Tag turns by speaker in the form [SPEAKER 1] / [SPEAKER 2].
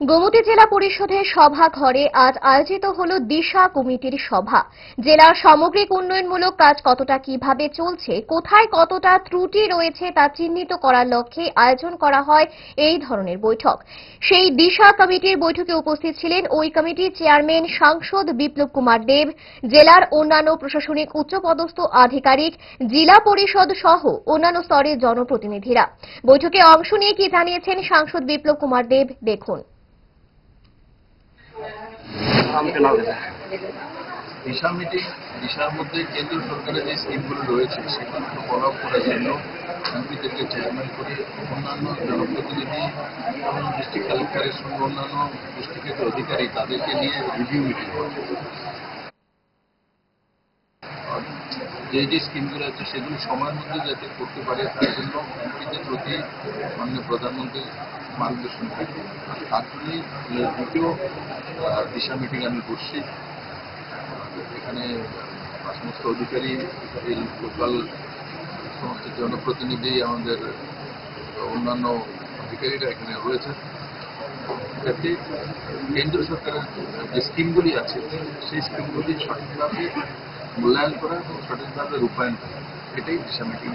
[SPEAKER 1] গোমতী জেলা পরিষদের সভা ঘরে আজ আয়োজিত হল দিশা কমিটির সভা। জেলার সামগ্রিক উন্নয়নমূলক কাজ কতটা কীভাবে চলছে, কোথায় কতটা ত্রুটি রয়েছে তা চিহ্নিত করার লক্ষ্যে আয়োজন করা হয় এই ধরনের বৈঠক। সেই দিশা কমিটির বৈঠকে উপস্থিত ছিলেন ওই কমিটির চেয়ারম্যান সাংসদ বিপ্লব কুমার দেব, জেলার অন্যান্য প্রশাসনিক উচ্চপদস্থ আধিকারিক, জেলা পরিষদ সহ অন্যান্য স্তরের জনপ্রতিনিধিরা। বৈঠকে অংশ নিয়ে কি জানিয়েছেন সাংসদ বিপ্লব কুমার দেব, দেখুন।
[SPEAKER 2] দিশা মিটিং দিশার মধ্যে কেন্দ্রীয় সরকারের যে স্কিমগুলো রয়েছে সেগুলোকে ফলো আপ করার জন্য এমপিদেরকে চেয়ারম্যান করে অন্যান্য জনপ্রতিনিধি এবং ডিস্ট্রিক্ট কালেক্টরের সঙ্গে অন্যান্য ডিস্ট্রিক্টের অধিকারী তাদেরকে নিয়ে রিভিউ মিটিং যে যে স্কিমগুলো আছে, সেগুলো সময়ের মধ্যে যাতে করতে পারে, তার জন্য এমপিদের প্রতি মাননীয় প্রধানমন্ত্রী মার্গদর্শন থাকে। আর তার জন্যই দ্বিতীয় দিশা মিটিং আমি করছি। এখানে সমস্ত অধিকারী, এই লোকাল সমস্ত জনপ্রতিনিধি, আমাদের অন্যান্য অধিকারীরা এখানে রয়েছে। যাতে কেন্দ্র সরকারের যে স্কিমগুলি আছে, সেই স্কিমগুলি সঠিকভাবে মূল্যায়ন করা এবং সঠিকভাবে রূপায়ণ করা। এটাই দিশা মিটিং